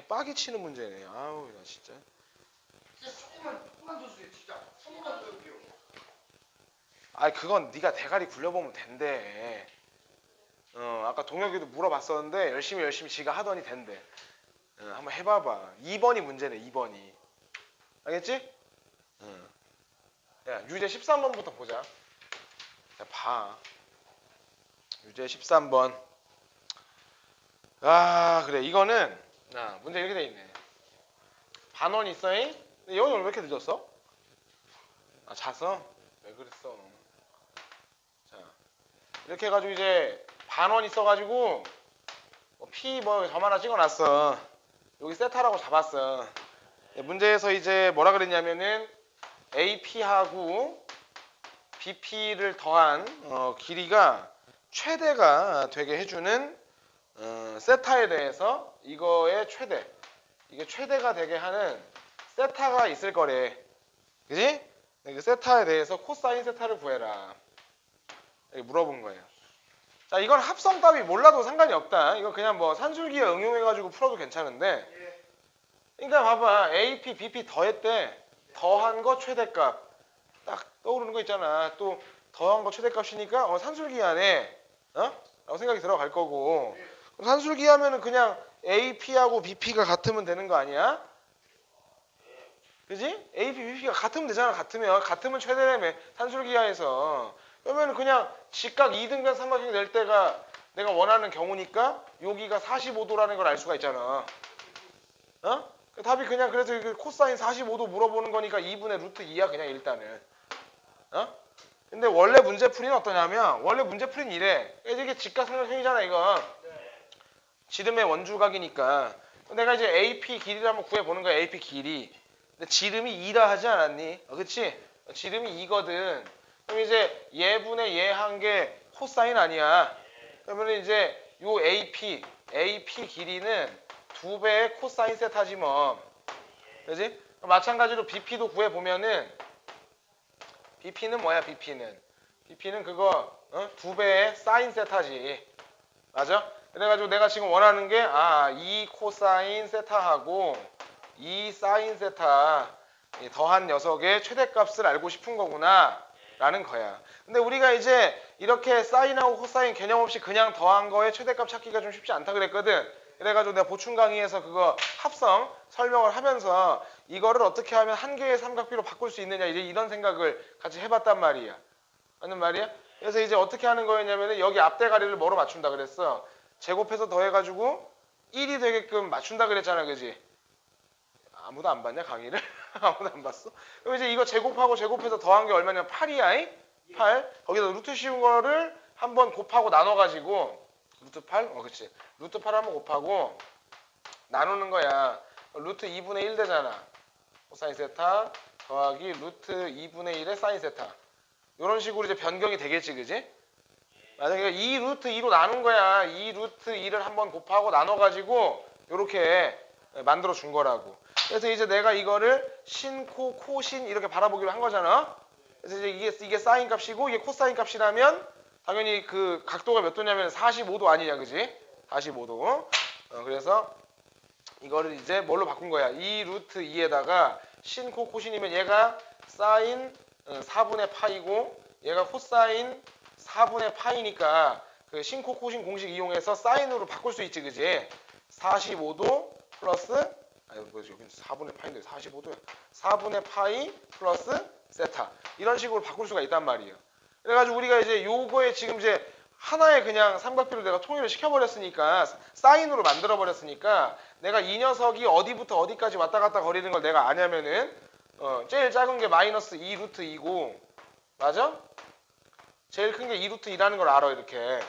빠기 치는 문제네. 아우 나 진짜. 진짜 조금만 조금만 더 주세요 진짜 조금만 더 주세요 아 그건 네가 대가리 굴려보면 된대. 어 아까 동혁이도 물어봤었는데 열심히 열심히 지가 하더니 된대. 어, 한번 해봐봐. 2번이 문제네 2번이. 알겠지? 어. 야 유제 13번부터 보자. 자 봐. 유제 13번. 아 그래 이거는 아 문제 이렇게 돼 있네. 반원 있어잉? 근데 여기 왜 이렇게 늦었어? 아 자서? 왜 그랬어? 자 이렇게 해가지고 이제 반원 있어가지고 뭐 P 뭐 점 하나 찍어놨어. 여기 세타라고 잡았어. 네, 문제에서 이제 뭐라 그랬냐면은 AP하고 BP를 더한 어, 길이가 최대가 되게 해주는 어, 세타에 대해서 이거의 최대 이게 최대가 되게 하는 세타가 있을 거래. 그지? 네, 그 세타에 대해서 코사인 세타를 구해라. 이렇게 물어본 거예요. 자, 이건 합성 답이 몰라도 상관이 없다. 이거 그냥 뭐 산술기에 응용해가지고 풀어도 괜찮은데. 예 그러니까 봐봐. AP, BP 더했대. 더한 거 최대값. 딱 떠오르는 거 있잖아. 또 더한 거 최대값이니까 어, 산술기 안에 어? 라고 생각이 들어갈 거고. 산술기 하면은 그냥 AP하고 BP가 같으면 되는 거 아니야? 그지? AP, BP가 같으면 되잖아. 같으면 같으면 최대라며 산술기하에서 그러면 그냥 직각 2등변 삼각형 낼 때가 내가 원하는 경우니까 여기가 45도라는 걸 알 수가 있잖아. 어? 그 답이 그냥 그래서 그 코사인 45도 물어보는 거니까 2분의 루트 2야 그냥 일단은. 어? 근데 원래 문제풀이는 어떠냐면 원래 문제풀이는 이래. 이게 직각삼각형이잖아 이건. 지름의 원주각이니까 내가 이제 AP 길이를 한번 구해보는 거야 AP 길이 근데 지름이 2라 하지 않았니? 어, 그치? 지름이 2거든 그럼 이제 얘분의 얘한게 코사인 아니야 그러면 이제 요 AP AP 길이는 두 배의 코사인 세타지 뭐 그지? 마찬가지로 BP도 구해보면은 BP는 뭐야 BP는 BP는 그거 어? 두 배의 사인 세타지 맞아? 그래가지고 내가 지금 원하는 게, 아, 이 코사인 세타하고 이 사인 세타 이 더한 녀석의 최대값을 알고 싶은 거구나. 라는 거야. 근데 우리가 이제 이렇게 사인하고 코사인 개념 없이 그냥 더한 거의 최대값 찾기가 좀 쉽지 않다 그랬거든. 그래가지고 내가 보충 강의에서 그거 합성 설명을 하면서 이거를 어떻게 하면 한 개의 삼각비로 바꿀 수 있느냐 이제 이런 생각을 같이 해봤단 말이야. 맞는 말이야? 그래서 이제 어떻게 하는 거였냐면은 여기 앞대가리를 뭐로 맞춘다 그랬어? 제곱해서 더해가지고 1이 되게끔 맞춘다 그랬잖아, 그지? 아무도 안 봤냐 강의를? 아무도 안 봤어? 그럼 이제 이거 제곱하고 제곱해서 더한 게 얼마냐? 8이야, 8. 거기다 루트 씌운 거를 한번 곱하고 나눠가지고 루트 8? 어, 그치. 루트 8 한번 곱하고 나누는 거야. 루트 2분의 1 되잖아. 코사인 세타 더하기 루트 2분의 1의 사인 세타. 이런 식으로 이제 변경이 되겠지, 그지? 그러니까 2 루트 2로 나눈 거야. 2 루트 2를 한번 곱하고 나눠가지고 이렇게 만들어 준 거라고. 그래서 이제 내가 이거를 신, 코, 코신 이렇게 바라보기로 한 거잖아. 그래서 이제 이게, 이게 사인 값이고 이게 코사인 값이라면 당연히 그 각도가 몇 도냐면 45도 아니냐, 그지? 45도. 어, 그래서 이거를 이제 뭘로 바꾼 거야? 2 루트 2에다가 신, 코, 코신이면 얘가 사인 어, 4분의 파이고 얘가 코사인 4분의 파이니까 그 신코 코신 공식 이용해서 사인으로 바꿀 수 있지 그지? 45도 플러스 아니 뭐지? 여기 4분의 파인데 45도야. 4분의 파이 플러스 세타. 이런 식으로 바꿀 수가 있단 말이에요. 그래가지고 우리가 이제 요거에 지금 이제 하나의 그냥 삼각비로 내가 통일을 시켜버렸으니까 사인으로 만들어버렸으니까 내가 이 녀석이 어디부터 어디까지 왔다 갔다 거리는 걸 내가 아냐면은 어, 제일 작은 게 마이너스 2 루트 2고 맞아? 제일 큰 게 2 루트 2라는 걸 알아 이렇게.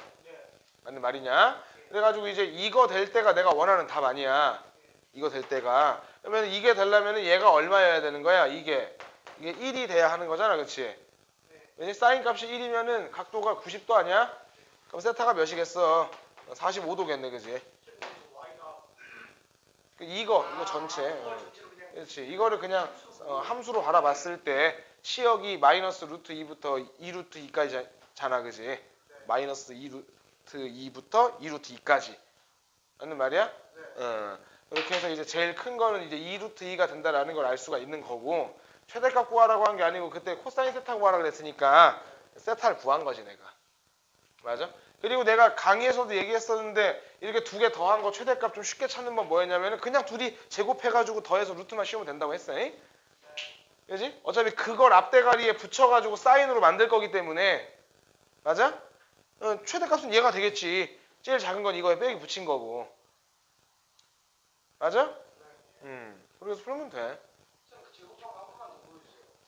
맞는 말이냐? 그래가지고 이제 이거 될 때가 내가 원하는 답 아니야. 이거 될 때가. 그러면 이게 되려면 얘가 얼마여야 되는 거야? 이게. 이게 1이 돼야 하는 거잖아 그치? 왜냐 사인 값이 1이면은 각도가 90도 아니야? 그럼 세타가 몇이겠어? 45도겠네 그지? 그 이거 이거 전체. 어. 그렇지. 이거를 그냥 어, 함수로 바라봤을 때 치역이 마이너스 루트 2부터 2 루트 2까지잖아 그지 마이너스 2 루트 2부터 2 루트 2까지 맞는 말이야? 어. 이렇게 해서 이제 제일 큰 거는 이제 2루트 2가 된다라는 걸 알 수가 있는 거고 최대값 구하라고 한 게 아니고 그때 코사인 세타 구하라 그랬으니까 세타를 구한 거지 내가 맞아? 그리고 내가 강의에서도 얘기했었는데 이렇게 두 개 더한 거 최대값 좀 쉽게 찾는 건 뭐였냐면은 그냥 둘이 제곱해가지고 더해서 루트만 씌우면 된다고 했어. 잉? 그지? 어차피 그걸 앞대가리에 붙여가지고 사인으로 만들 거기 때문에 맞아? 어, 최대값은 얘가 되겠지. 제일 작은 건 이거에 빼기 붙인 거고. 맞아? 음. 그래서 풀면 돼.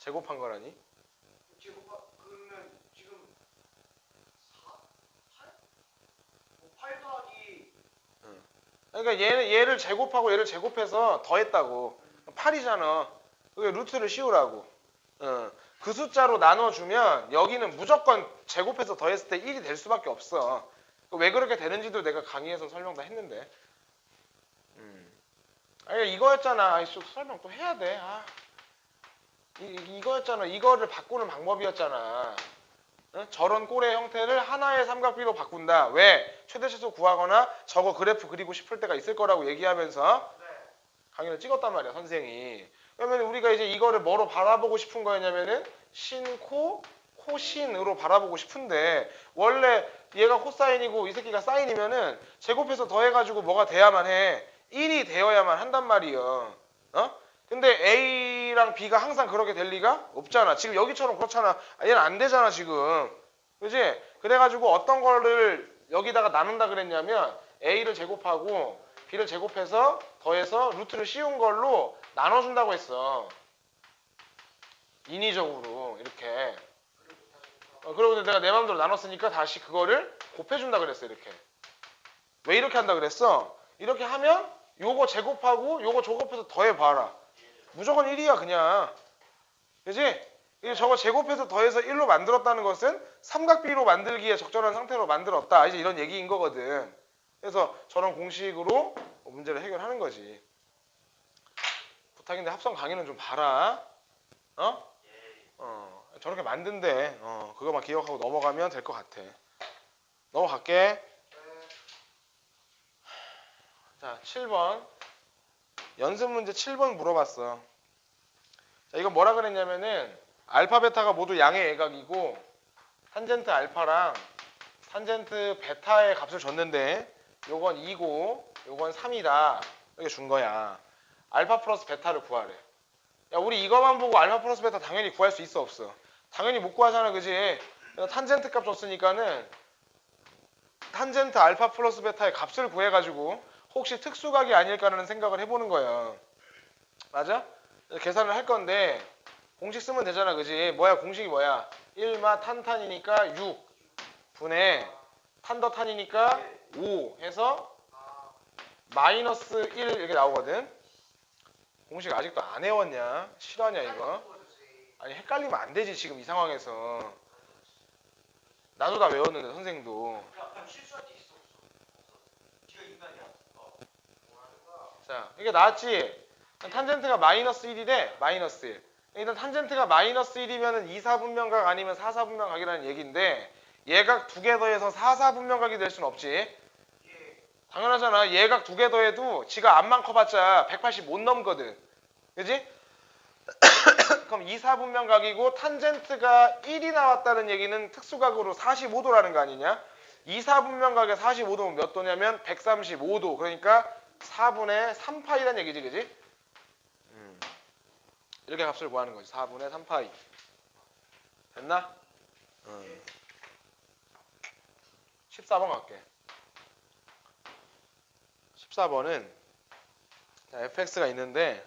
제곱한 거라니. 제곱하 그러면 지금 4? 8? 뭐, 8 더하기 그러니까 얘는 얘를 제곱하고 얘를 제곱해서 더했다고. 8이잖아. 그게 루트를 씌우라고. 어. 그 숫자로 나눠주면 여기는 무조건 제곱해서 더했을 때 1이 될 수밖에 없어. 왜 그렇게 되는지도 내가 강의에서 설명 다 했는데. 음. 아니 이거였잖아. 아이, 설명 또 해야 돼. 아. 이, 이거였잖아. 이거를 바꾸는 방법이었잖아. 어? 저런 꼴의 형태를 하나의 삼각비로 바꾼다. 왜? 최대치수 구하거나 저거 그래프 그리고 싶을 때가 있을 거라고 얘기하면서 네. 강의를 찍었단 말이야, 선생이. 그러면 우리가 이제 이거를 뭐로 바라보고 싶은 거였냐면은 신 코 코신으로 바라보고 싶은데 원래 얘가 코사인이고 이 새끼가 사인이면은 제곱해서 더해가지고 뭐가 돼야만 해. 1이 되어야만 한단 말이요. 어? 근데 A랑 B가 항상 그렇게 될 리가 없잖아. 지금 여기처럼 그렇잖아. 아, 얘는 안 되잖아, 지금. 그지? 그래가지고 어떤 거를 여기다가 나눈다 그랬냐면 A를 제곱하고 B를 제곱해서 더해서 루트를 씌운 걸로 나눠준다고 했어. 인위적으로 이렇게. 어, 그러고 내가 내 마음대로 나눴으니까 다시 그거를 곱해준다 그랬어 이렇게. 왜 이렇게 한다 그랬어? 이렇게 하면 요거 제곱하고 요거 제곱해서 더해봐라. 무조건 1이야 그냥. 그지? 저거 제곱해서 더해서 1로 만들었다는 것은 삼각비로 만들기에 적절한 상태로 만들었다. 이제 이런 얘기인 거거든. 그래서 저런 공식으로 문제를 해결하는 거지. 부탁인데 합성 강의는 좀 봐라. 어? 어. 저렇게 만든대. 어. 그거만 기억하고 넘어가면 될 것 같아. 넘어갈게. 자, 7번. 연습 문제 7번 물어봤어. 자, 이거 뭐라 그랬냐면은 알파 베타가 모두 양의 예각이고 탄젠트 알파랑 탄젠트 베타의 값을 줬는데 요건 2고 요건 3이다. 이렇게 준 거야. 알파 플러스 베타를 구하래. 야, 우리 이거만 보고 알파 플러스 베타 당연히 구할 수 있어 없어? 당연히 못 구하잖아. 그지? 탄젠트 값 줬으니까는 탄젠트 알파 플러스 베타의 값을 구해 가지고 혹시 특수각이 아닐까라는 생각을 해보는 거예요. 맞아? 계산을 할 건데 공식 쓰면 되잖아, 그지? 뭐야 공식이 뭐야? 1마 탄탄이니까 6 분의 탄더 탄이니까 5 해서 아, 마이너스 1 이렇게 나오거든. 공식 아직도 안 외웠냐? 실화냐 이거? 아니 헷갈리면 안 되지 지금 이 상황에서. 나도 다 외웠는데 선생도. 자, 이게 나왔지? 탄젠트가 마이너스 1이래. 마이너스 1. 일단 탄젠트가 마이너스 1이면은 2, 4분면각 아니면 4, 4분면각이라는 얘기인데 얘각 두 개 더해서 4, 4분면각이 될 수는 없지. 예. 당연하잖아. 얘각 두 개 더해도 지가 앞만 커봤자 180 못 넘거든. 그지? 그럼 2, 4분면각이고 탄젠트가 1이 나왔다는 얘기는 특수각으로 45도라는 거 아니냐? 2, 4분면각에 45도면 몇 도냐면 135도. 그러니까 4분의 3파이란 얘기지, 그지? 음. 이렇게 값을 구하는 거지. 4분의 3파이. 됐나? 음. 14번 갈게. 14번은 fx가 있는데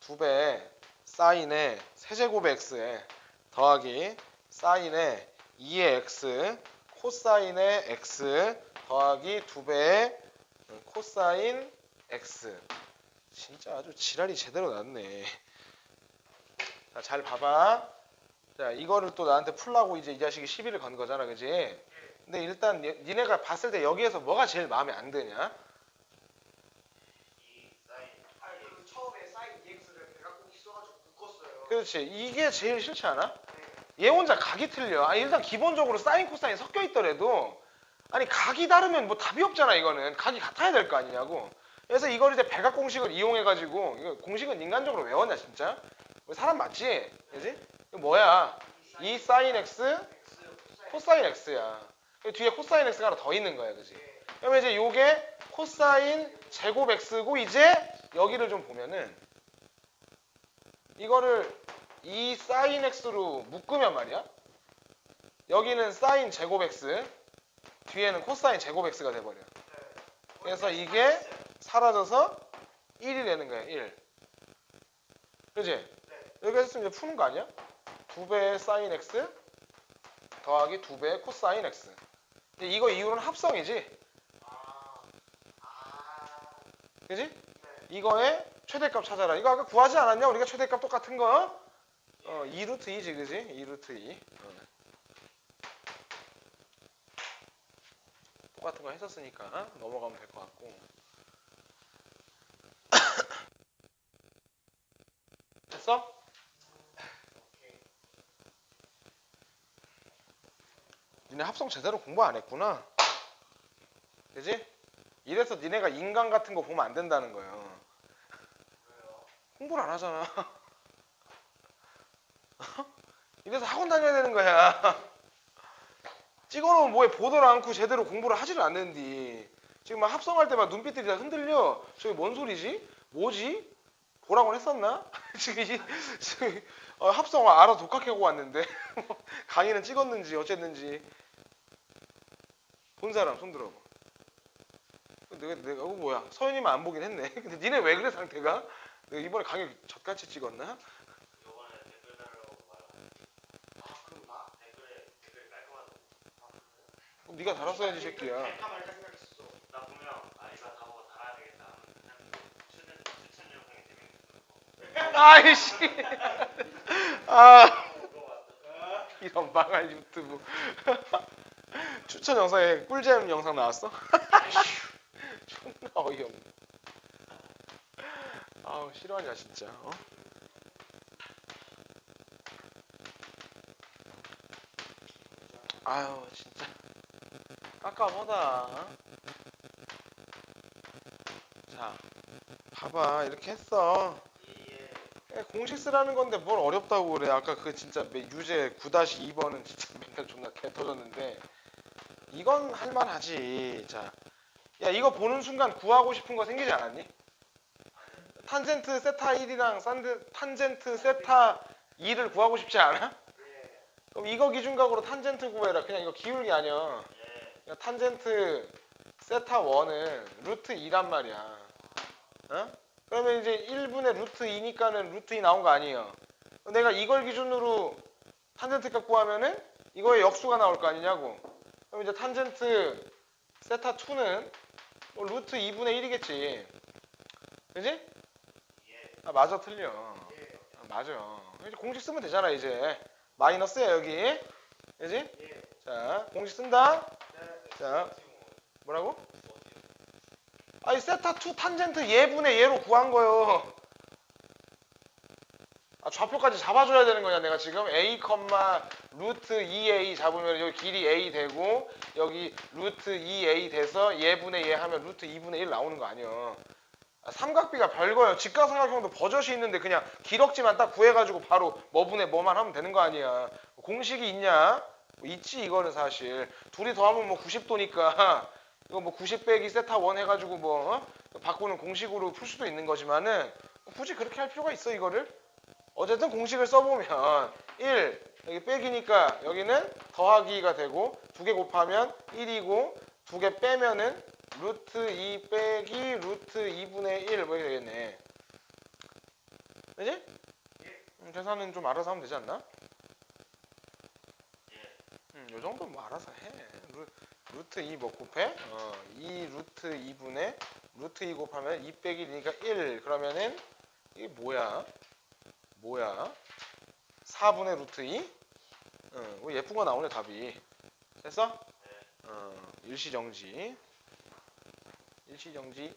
두배 사인의 세제곱의 x에 더하기 사인의 2의 x 코사인의 x 더하기 두 배의 코사인 x 진짜 아주 지랄이 제대로 났네. 자, 잘 봐봐. 자, 이거를 또 나한테 풀라고 이제 이 자식이 시비를 건 거잖아, 그지? 근데 일단 니- 니네가 봤을 때 여기에서 뭐가 제일 마음에 안 드냐? 이 사인. 아니, 그 처음에 사인 EX를 배가 꼭 있어가지고 묶었어요. 그렇지. 이게 제일 싫지 않아? 네. 얘 혼자 각이 틀려. 아니, 일단 기본적으로 사인 코사인 섞여 있더라도 아니 각이 다르면 뭐 답이 없잖아 이거는 각이 같아야 될 거 아니냐고. 그래서 이걸 이제 백악 공식을 이용해 가지고 이거 공식은 인간적으로 외웠냐 진짜? 사람 맞지? 그지? 뭐야? 2 sin x 코사인 x야. 그 뒤에 코사인 x가 하나 더 있는 거야, 그지? 그러면 이제 요게 코사인 제곱 x고 이제 여기를 좀 보면은 이거를 2 sin x로 묶으면 말이야. 여기는 사인 제곱 x, 뒤에는 코사인 제곱 x가 돼 버려. 그래서 이게 사라져서 1이 되는 거야, 1. 그지? 여기 했으면 이제 푸는 거 아니야? 2배의 사인 x 더하기 2배의 코사인 x. 근데 이거 이유는 합성이지. 그지? 이거의 최대값 찾아라. 이거 아까 구하지 않았냐? 우리가 최대값 똑같은 거? 어, 2루트 2지, 그지? 2루트 2. 어. 똑같은 거 했었으니까 넘어가면 될 것 같고. 됐어? 니네 합성 제대로 공부 안 했구나. 그지? 이래서 니네가 인간 같은 거 보면 안 된다는 거예요. 공부를 안 하잖아. 이래서 학원 다녀야 되는 거야. 찍어놓으면 뭐해 보들 않고 제대로 공부를 하지를 않는디. 지금 막 합성할 때 막 눈빛들이 다 흔들려. 저게 뭔 소리지? 뭐지? 보라고 했었나? 지금, 이- 어, 합성 알아 독학하고 왔는데 강의는 찍었는지 어쨌는지 본 사람 손 들어봐. 내가 내가 어 뭐야 서현이만 안 보긴 했네. 근데 니네 왜 그래 상태가? 내가 이번에 강의 젖같이 찍었나? 아 그럼 네가 달았어야지 이 새끼야. 아 아이씨. 아거 봤어 이런 망할 유튜브. 추천 영상에 꿀잼 영상 나왔어? 존나 어이없네. 아우 싫어하냐 진짜. 어? 아유 진짜 깝깝하다. 자 봐봐 이렇게 했어. 예, 공식 쓰라는 건데 뭘 어렵다고 그래. 아까 그 진짜 매- 유제 9-2번은 진짜 맨날 존나 개 터졌는데 이건 할만하지. 자, 야 이거 보는 순간 구하고 싶은 거 생기지 않았니? 탄젠트 세타 1이랑 산드, 탄젠트 세타 2를 구하고 싶지 않아? 그럼 이거 기준각으로 탄젠트 구해라. 그냥 이거 기울기 아니야. 탄젠트 세타 1은 루트 2란 말이야. 어? 그러면 이제 1분의 루트 2니까는 루트 2 나온 거 아니에요. 내가 이걸 기준으로 탄젠트 값 구하면은 이거의 역수가 나올 거 아니냐고. 그럼 이제 탄젠트 세타 2는 뭐 루트 2분의 1이겠지. 그지? 아, 맞아, 틀려. 아, 맞아. 이제 공식 쓰면 되잖아, 이제. 마이너스야, 여기. 그지? 자, 공식 쓴다. 자, 뭐라고? 아니 세타 2 탄젠트 예분의 예로 구한 거요. 아, 좌표까지 잡아줘야 되는 거냐 내가 지금 a 루트 2a 잡으면 여기 길이 a 되고 여기 루트 2a 돼서 예분의 예 하면 루트 2분의 1 나오는 거 아니야. 아, 삼각비가 별거예요. 직각삼각형도 버젓이 있는데 그냥 기럭지만 딱 구해가지고 바로 뭐분의 뭐만 하면 되는 거 아니야. 공식이 있냐? 뭐 있지 이거는 사실. 둘이 더하면 뭐 90도니까 이거 뭐 90 빼기 세타 원 해가지고 뭐 어? 바꾸는 공식으로 풀 수도 있는 거지만은 굳이 그렇게 할 필요가 있어 이거를? 어쨌든 공식을 써보면 1 여기 빼기니까 여기는 더하기가 되고 두 개 곱하면 1이고 두 개 빼면은 루트 2 빼기 루트 2분의 1 뭐 이렇게 되겠네 그지? 음, 계산은 좀 알아서 하면 되지 않나? 음, 요 정도는 뭐 알아서 해 루, 루트 2 뭐 곱해? 어, 2 루트 2분의 루트 2 곱하면 2 빼기 1이니까 1 그러면은 이게 뭐야? 뭐야? 4분의 루트 2? 어, 뭐 예쁜 거 나오네 답이 됐어? 어, 일시정지 일시정지.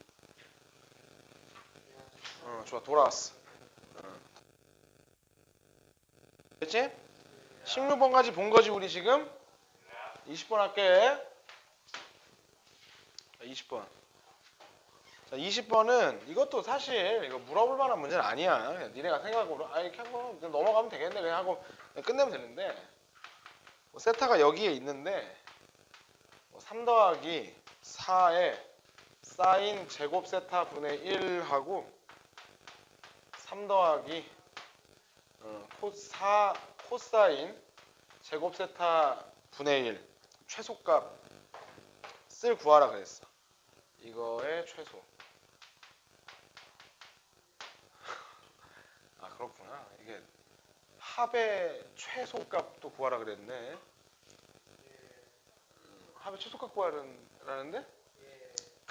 어 좋아 돌아왔어. 어. 됐지? 16번까지 본 거지 우리 지금? 20번 할게. 20번. 자, 20번은 이것도 사실 이거 물어볼 만한 문제는 아니야. 그냥 니네가 생각으로 아 이렇게 하고 그냥 넘어가면 되겠네. 그냥 하고 그냥 끝내면 되는데. 뭐 세타가 여기에 있는데 뭐3 더하기 4에 사인 제곱 세타 분의 1하고 3 더하기 어, 코, 4 코사인 제곱 세타 분의 1 최소값 쓸 구하라 그랬어. 이거의 최소. 아 그렇구나. 이게 합의 최소값도 구하라 그랬네. 음, 합의 최소값 구하라는데?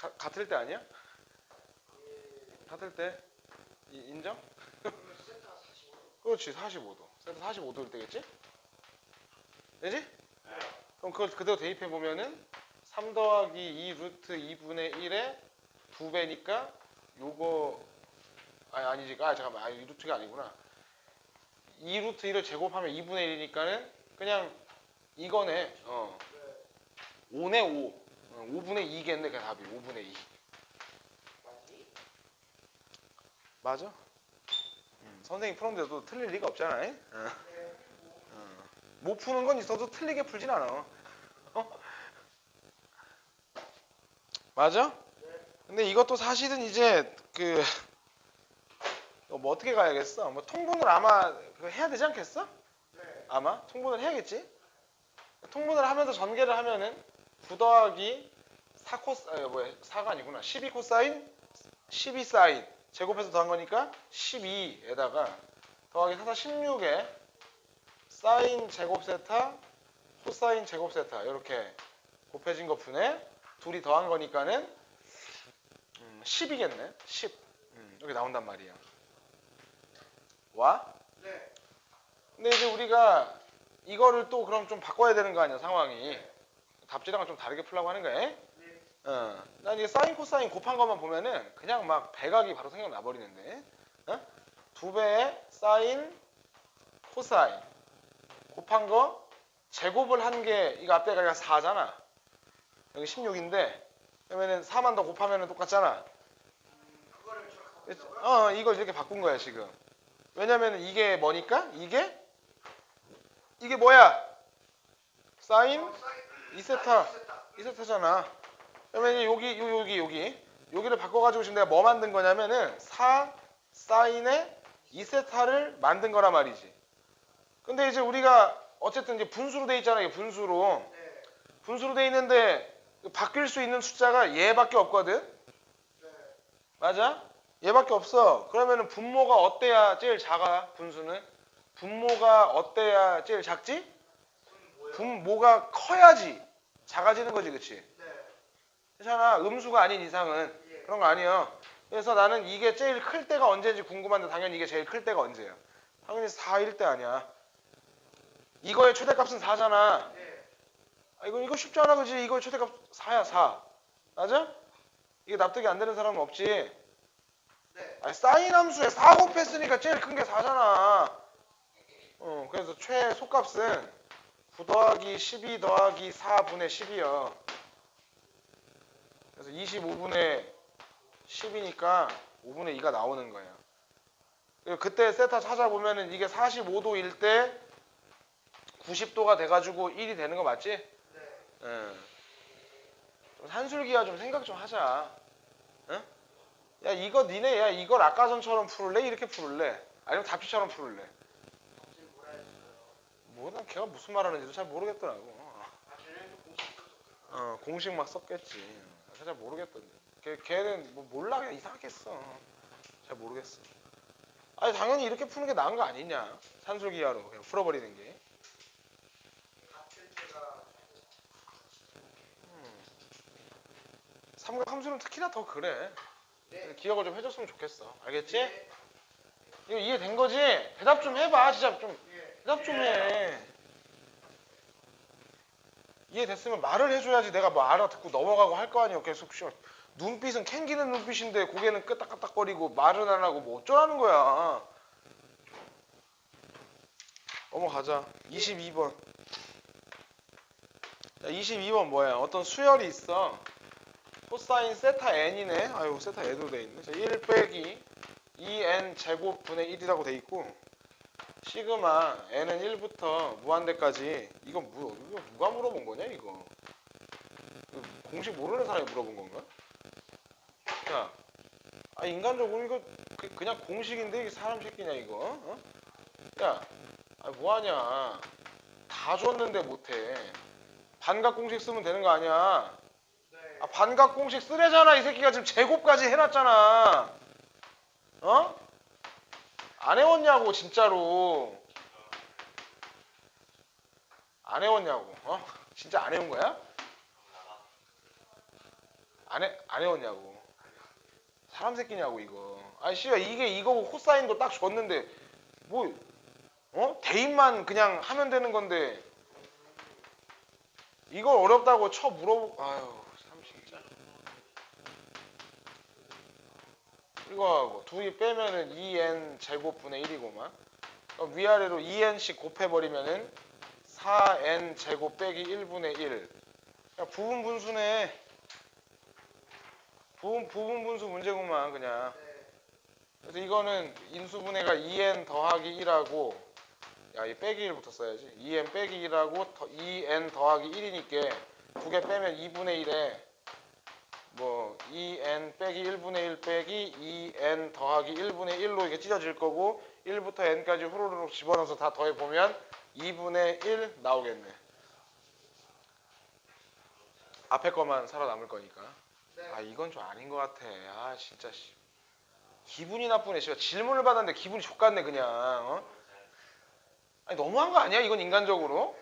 가, 같을 때 아니야? 같을 때 이- 인정? 그렇지 45도. 세타 45도일 때겠지? 되지? 그럼 그걸 그대로 대입해 보면은 3 더하기 2 루트 2분의 1에 2배니까 요거 아니 아니지 아 잠깐만 아니 루트가 아니구나 2 루트 1을 제곱하면 2분의 1이니까는 그냥 이거네 어 5네 5 어, 5분의 2겠네 그 답이 5분의 2 맞아? 음, 선생님 풀었는데도 틀릴 리가 없잖아 잉? 어. 어. 못 푸는 건 있어도 틀리게 풀진 않아 어? 맞아? 근데 이것도 사실은 이제 그 뭐 어떻게 가야겠어? 뭐 통분을 아마 그거 해야 되지 않겠어? 아마 통분을 해야겠지? 통분을 하면서 전개를 하면은 9 더하기 4 코스 아 뭐야? 4가 아니구나. 12 코사인 12 사인. 제곱해서 더한 거니까 12에다가 더하기 4사 16에 사인 제곱 세타 코사인 제곱 세타. 이렇게 곱해진 거 분에 둘이 더한 거니까는 음, 10이겠네. 10 음, 여기 나온단 말이야 와? 네. 근데 이제 우리가 이거를 또 그럼 좀 바꿔야 되는 거 아니야 상황이 답지랑은 좀 다르게 풀라고 하는 거야 네. 어, 난 이게 사인 코사인 곱한 것만 보면은 그냥 막 배각이 바로 생각나 버리는데 어? 두 배의 사인 코사인. 곱한 거 제곱을 한 게 이거 앞에가 4잖아. 여기 16인데 그러면은 4만 더 곱하면은 똑같잖아? 어 이걸 이렇게 바꾼 거야 지금. 왜냐면은 이게 뭐니까? 이게? 이게 뭐야? 사인- 2세타 아, 이세타. 2세타잖아 그러면 여기 요 여기 여기 여기를 바꿔가지고 지금 내가 뭐 만든 거냐면은 4 사인의 2세타를 만든 거란 말이지 근데 이제 우리가 어쨌든 이제 분수로 돼 있잖아 이게 분수로 네. 분수로 돼 있는데 바뀔 수 있는 숫자가 얘밖에 없거든 네. 맞아? 얘밖에 없어. 그러면은 분모가 어때야 제일 작아? 분수는 분모가 어때야 제일 작지? 분모가 커야지 작아지는 거지, 그치? 네. 괜찮아. 음수가 아닌 이상은 예. 그런 거 아니에요. 그래서 나는 이게 제일 클 때가 언제인지 궁금한데 당연히 이게 제일 클 때가 언제야? 당연히 4일 때 아니야. 이거의 최대값은 4잖아. 네. 아, 이거 이거 쉽잖아, 그지? 이거의 최대값 4야, 4. 맞아? 이게 납득이 안 되는 사람은 없지. 네. 아니, 사인 함수에 4 곱했으니까 제일 큰 게 4잖아. 어, 그래서 최소값은 9 더하기 12 더하기 4분의 10이요. 그래서 25분의 10이니까 5분의 2가 나오는 거예요. 그때 세타 찾아보면은 이게 45도일 때 90도가 돼가지고 1이 되는 거 맞지? 네. 응. 좀 산술기야 좀 생각 좀 하자. 응? 야 이거 니네 야 이걸 아까 전처럼 풀을래? 이렇게 풀을래? 아니면 답지처럼 풀을래? 뭐난 걔가 무슨 말 하는지도 잘 모르겠더라고. 어 공식 막 썼겠지. 아, 잘 모르겠던데. 걔 걔는 뭐 몰라 그냥 이상하게 써. 잘 모르겠어. 아니 당연히 이렇게 푸는 게 나은 거 아니냐? 산술기하로 그냥 풀어버리는 게. 때가 삼각 함수는 특히나 더 그래. 네. 기억을 좀 해줬으면 좋겠어. 알겠지? 네. 이거 이해된 거지? 대답 좀 해봐. 진짜 좀 예. 대답 좀 해. 이해됐으면 말을 해줘야지 내가 뭐 알아듣고 넘어가고 할 거 아니야. 계속 씨, 눈빛은 캥기는 눈빛인데 고개는 끄덕끄덕거리고 말은 안 하고 뭐 어쩌라는 거야. 넘어가자. 22번. 야, 22번 뭐야? 어떤 수열이 있어. 코사인 세타 n이네. 아유 세타 n으로 돼 있네. 자, 1 빼기 2n 제곱 분의 1이라고 돼 있고 시그마 n은 1부터 무한대까지 이건 뭐 이거 누가 물어본 거냐 이거? 이거 공식 모르는 사람이 물어본 건가? 야, 아 인간적으로 이거 그, 그냥 공식인데 이게 사람 새끼냐 이거? 어? 야, 아 뭐하냐? 다 줬는데 못해. 반각 공식 쓰면 되는 거 아니야? 네. 아 반각 공식 쓰래잖아 이 새끼가 지금 제곱까지 해놨잖아. 어? 안 해왔냐고 진짜로. 안 해왔냐고. 어? 진짜 안 해온 거야? 안 해, 안 해왔냐고. 사람 새끼냐고 이거. 아니 씨발 이게 이거고 코사인도 딱 줬는데 뭐 어? 대입만 그냥 하면 되는 건데 이걸 어렵다고 쳐 물어보 아유 참 진짜 이거하고 둘이 빼면은 2n 제곱분의 1이고만 그럼 위아래로 2n씩 곱해버리면은 4n 제곱 빼기 1분의 1 그냥 부분 분수네 부분, 부분 분수 문제구만 그냥 네. 그래서 이거는 인수분해가 2n 더하기 1하고 야, 이 빼기 1부터 써야지. 2n 빼기 1하고 2n 더하기 1이니까 두 개 빼면 2분의 1에 뭐 2n 빼기 1분의 1 빼기 2n 더하기 1분의 1로 이게 찢어질 거고 1부터 n까지 후루룩 집어넣어서 다 더해 보면 2분의 1 나오겠네. 앞에 것만 살아남을 거니까. 네. 아 이건 좀 아닌 것 같아. 아 진짜 씨. 기분이 나쁘네. 씨발 질문을 받았는데 기분이 족같네 그냥. 어? 아니 너무한 거 아니야? 이건 인간적으로?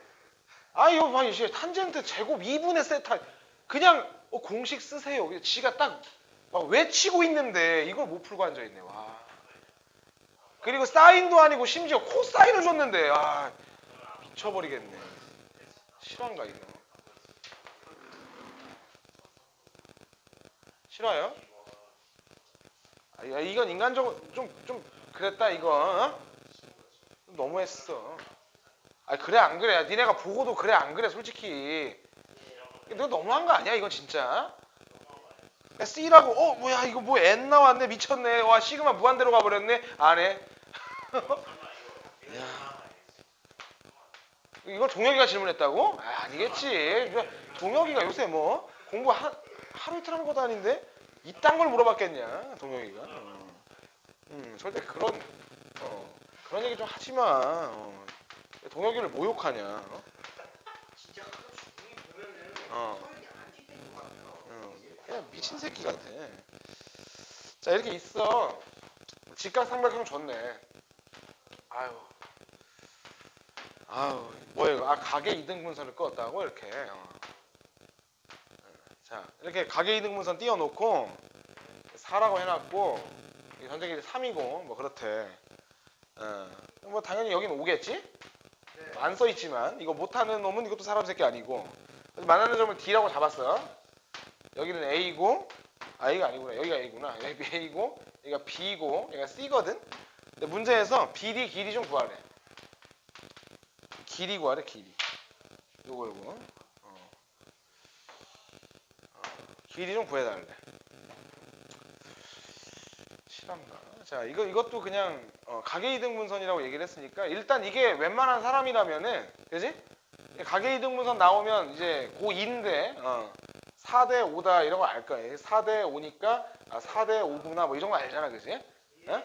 아 이거 봐 탄젠트 제곱 2분의 세타 그냥 어, 공식 쓰세요. 지가 딱막 외치고 있는데 이걸 못 풀고 앉아 있네. 와. 그리고 사인도 아니고 심지어 코사인을 줬는데 아 미쳐버리겠네. 실화인가 이거? 싫어요? 아, 야, 이건 인간적으로 좀, 좀 그랬다 이거 어? 좀 너무했어 아 그래 안 그래 니네가 보고도 그래 안 그래 솔직히 너 너무한 거 아니야 이건 진짜? 야, C라고. 어 뭐야 이거 뭐 N 나왔네. 미쳤네. 와 시그마 무한대로 가버렸네. 안해. 이걸 동혁이가 질문했다고? 아, 아니겠지. 동혁이가 요새 뭐 공부 하, 하루 이틀 하는 것도 아닌데 이딴 걸 물어봤겠냐 동혁이가? 어. 음, 절대 그런 어, 그런 얘기 좀 하지 마. 어. 동혁이를 모욕하냐 어? 진짜 하루 종일 보면은 어. 어, 그냥 미친 새끼 같아 자 이렇게 있어 직각 삼각형 좋네 아유 아유 뭐야 이거 아 가계 이등분선을 껐다고 이렇게 어. 자 이렇게 가계 이등분선 띄워놓고 4라고 해놨고 이 전체끼리 3이고 뭐 그렇대 어. 뭐 당연히 여긴 5겠지? 네. 안 써있지만 이거 못하는 놈은 이것도 사람 새끼 아니고 만나는 점을 D라고 잡았어 여기는 A고 아 A가 아니구나. 여기가 A구나. 여기 A고 여기가 B고 여기가 C거든. 근데 문제에서 BD 길이 좀 구하래. 길이 구하래 길이 요거 요거. 어. 어, 길이 좀 구해달래. 실한가? 자 이거 이것도 그냥 어, 가계이등분선이라고 얘기를 했으니까 일단 이게 웬만한 사람이라면은 그지 가계이등분선 나오면 이제 고2인데 어, 4대 5다 이런 거 알 거예요. 4대 5니까 아 4대 5구나 뭐 이런 거 알잖아 그지? 어?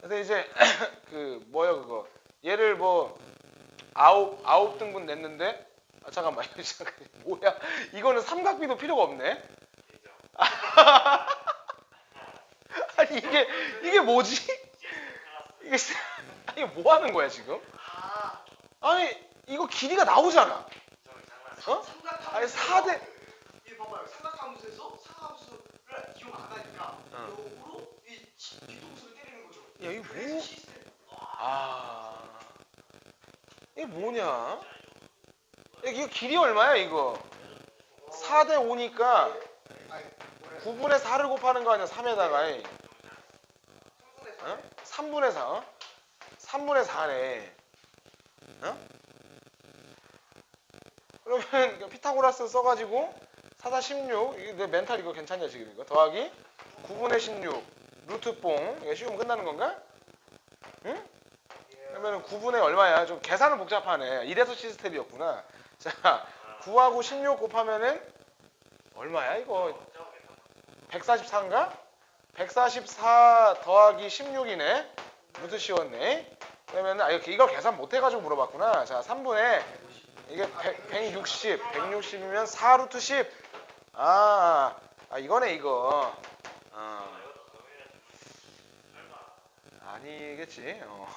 그래서 이제 그 뭐야 그거? 얘를 뭐 아홉 아홉 등분 냈는데 아 잠깐만 이거 잠깐 뭐야? 이거는 삼각비도 필요가 없네? 아니 이게 이게 뭐지? 이게 이게 뭐 하는 거야 지금? 아, 아니 이거 길이가 나오잖아 어? 아니 4대 이 봐봐요. 삼각함수에서 삼각함수를 이용 안 하니까 어. 역으로 이 지- 뒤통수를 때리는 거죠. 야 이거 뭐. 아, 이게 뭐냐? 이거 길이 얼마야 이거? 4대 5니까 아니, 뭐래? 9분의 4를 곱하는 거 아니야 3에다가 삼분의 어? 3분의 4 어? 3분의 4래 어? 그러면 피타고라스 써가지고 4사 16 이게 내 멘탈 이거 괜찮냐 지금 이거 더하기 9분의 16 루트 뽕 이게 쉬우면 끝나는 건가? 응? 그러면 9분의 얼마야? 좀 계산은 복잡하네 이래서 시스템이었구나 자 9하고 16 곱하면은 얼마야 이거 144인가? 144 더하기 16이네 루트 씌웠네 그러면 아 이거 계산 못 해가지고 물어봤구나 자 3분의 이게 100, 160 160이면 4루트 10 아, 아 이거네 이거 어. 아니겠지 어.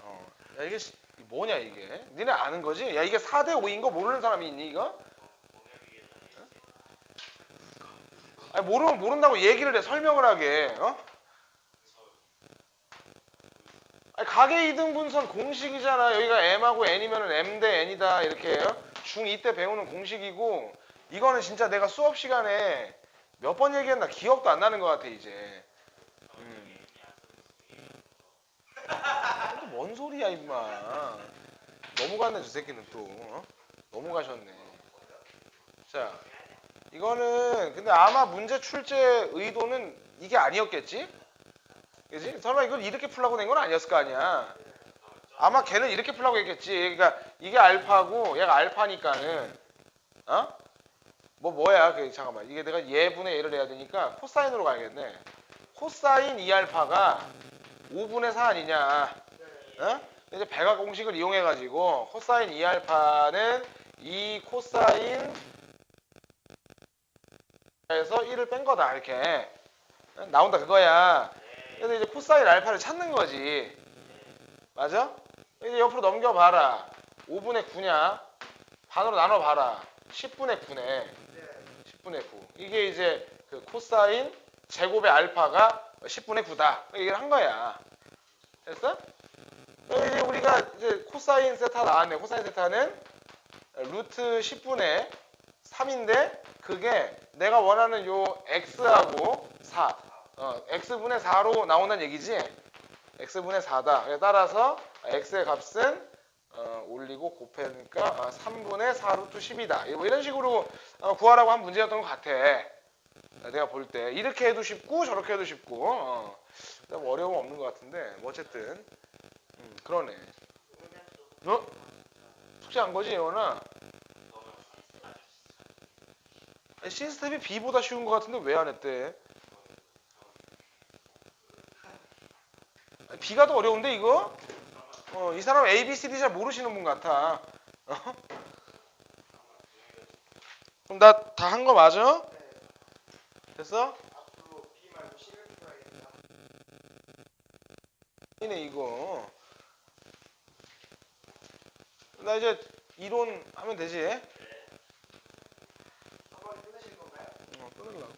어. 야 이게 시- 뭐냐 이게 니네 아는 거지? 야 이게 4대 5인 거 모르는 사람이 있니 이거? 아니 모르면 모른다고 얘기를 해 설명을 하게 어? 아니 가계 이등분선 공식이잖아 여기가 m하고 n이면은 m 대 n이다 이렇게 어? 중2 때 배우는 공식이고 이거는 진짜 내가 수업 시간에 몇 번 얘기했나 기억도 안 나는 것 같아 이제 음. 또뭔 소리야 임마 너무 갔네 저 새끼는 또 어? 너무 가셨네 자 이거는 근데 아마 문제 출제 의도는 이게 아니었겠지? 그지? 설마 이걸 이렇게 풀라고 낸 건 아니었을 거 아니야. 아마 걔는 이렇게 풀라고 했겠지. 그러니까 이게 알파고 얘가 알파니까는 어? 뭐 뭐야? 그 잠깐만. 이게 내가 예분의 예를 해야 되니까 코사인으로 가야겠네. 코사인 2알파가 5분의 4 아니냐? 어? 이제 백악 공식을 이용해 가지고 코사인 2알파는 2 코사인 에서 1을 뺀 거다 이렇게 어? 나온다 그거야 그래서 이제 코사인 알파를 찾는 거지. 맞아? 이제 옆으로 넘겨봐라. 5분의 9냐? 반으로 나눠봐라. 10분의 9네. 10분의 9 이게 이제 그 코사인 제곱의 알파가 10분의 9다. 얘기를 한 거야. 됐어? 그럼 이제 우리가 이제 코사인 세타 나왔네. 코사인 세타는 루트 10분의 3인데 그게 내가 원하는 요 x하고 4 어, x분의 4로 나온다는 얘기지? x분의 4다. 따라서 x의 값은 어, 올리고 곱하니까 어, 3분의 4루트 10이다. 뭐 이런 식으로 어, 구하라고 한 문제였던 것 같아. 내가 볼 때. 이렇게 해도 쉽고 저렇게 해도 쉽고. 어, 뭐 어려움 없는 것 같은데. 뭐 어쨌든. 음, 그러네. 어? 숙제 한 거지? 아니, 시스템이 B보다 쉬운 것 같은데 왜 안 했대? 아니, B가 더 어려운데 이거? 어, 이 사람 A, B, C, D 잘 모르시는 분 같아. 어? 그럼 나 다 한 거 맞아? 됐어? 이네 이거. 나 이제 이론 하면 되지? 한 번에 끝내실 건가요? 어, 끊으려고.